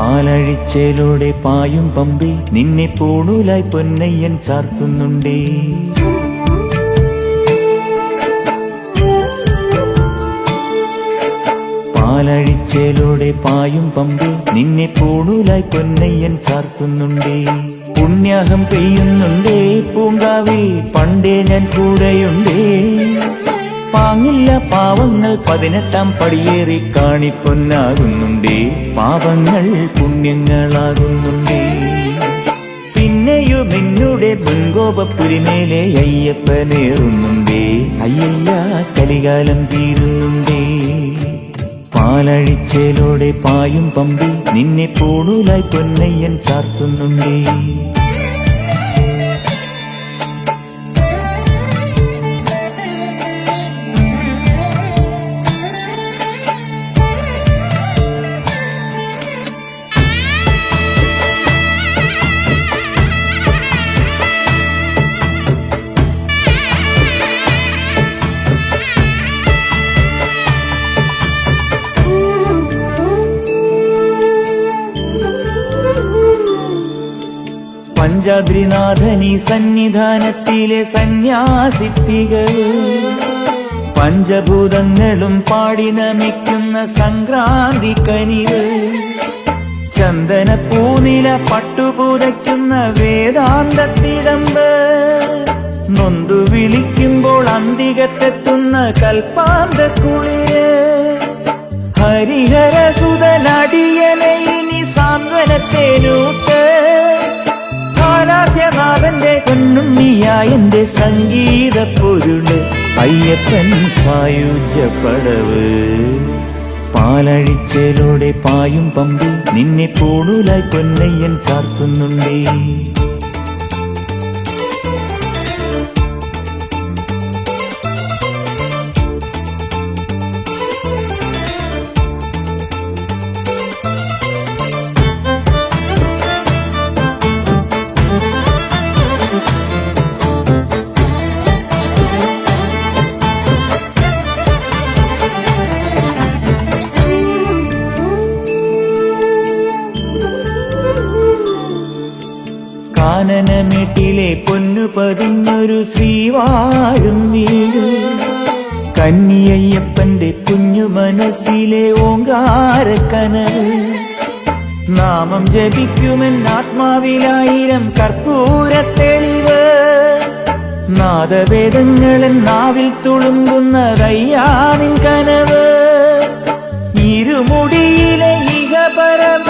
പാലഴിച്ചേലൂടെ പായും പമ്പി നിന്നെ പൂണൂലായി പൊന്നയ്യൻ ചാർത്തുന്നുണ്ടേ. പാലഴിച്ചേലൂടെ പായും പമ്പി നിന്നെ പൂണൂലായി പൊന്നയ്യൻ ചാർത്തുന്നുണ്ടേ. പുണ്യാഹം പെയ്യുന്നുണ്ടേ പൂങ്കാവിൽ പണ്ടേ ഞാൻ കൂടെയുണ്ടേ. പാങ്ങില്ല പാവങ്ങൾ പതിനെട്ടാം പടിയേറി കാണിപ്പൊന്നാകുന്നുണ്ടേ. പാപങ്ങൾ പുണ്യങ്ങളാകുന്നുണ്ടേ. പിന്നെയും എന്നുടെ മുൻകോപപ്പുരിമേലെ അയ്യപ്പനേറുന്നുണ്ടേ. അയ്യയ്യ കലികാലം തീരുന്നുണ്ടേ. പാലഴിച്ചേലോടെ പായും പമ്പി നിന്നെ പൂണൂലായി പൊന്നയ്യൻ ചാർത്തുന്നുണ്ടേ. പഞ്ചാദ്രിനാഥനി സന്നിധാനത്തിലെ സന്യാസിത്തികൾ പഞ്ചഭൂതങ്ങളും പാടി നമിക്കുന്ന സംക്രാന്തി കനിവ് ചന്ദന പൂനില പട്ടുപൂതയ്ക്കുന്ന വേദാന്തത്തിടമ്പ് നൊന്തു വിളിക്കുമ്പോൾ അന്തികത്തെത്തുന്ന കൽപ്പാന്ത കുളിര് ഹരിഹര സുതനടിയനെ ഇനി സാന്ത്വനത്തേനൂട്ട് പൊന്നുണ്ണിയായന്റെ സംഗീത പൊരുൾ. അയ്യപ്പൻ സായുജ പടവ്. പാലഴിച്ചലോടെ പായും പമ്പി. നിന്നെ പൂണൂലായി പൊന്നയ്യൻ ചാർത്തുന്നുണ്ടേ. കാനനമേട്ടിലെ പൊന്നു പതിഞ്ഞൊരു ശ്രീവാഴും വീട്. കന്നിയയ്യപ്പന്റെ കുഞ്ഞു മനസ്സിലെ ഓങ്കാരക്കനവ് നാമം ജപിക്കുമെൻ ആത്മാവിലായിരം കർപ്പൂര തെളിവ്. നാദവേദങ്ങളൻ നാവിൽ തുളുമ്പുന്നതയ്യാനിൻ കനവ്. ഇരുമുടിയിലെ ഇഹപരമത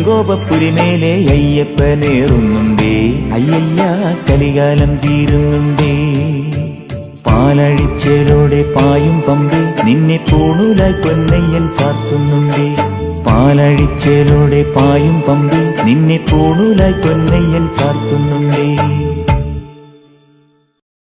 മുൻകോപപ്പുരിമേലെ അയ്യപ്പനേറുന്നുണ്ടേ. അയ്യയ്യ കലികാലം തീരുന്നുണ്ടേ. പാലഴിച്ചലോടെ പായും പമ്പി നിന്നെ പൂണൂലായി പൊന്നയ്യൻ ചാർത്തുന്നുണ്ടേ. പാലഴിച്ചലോടെ പായും പമ്പി നിന്നെ പൂണൂലായി പൊന്നയ്യൻ ചാർത്തുന്നുണ്ടേ.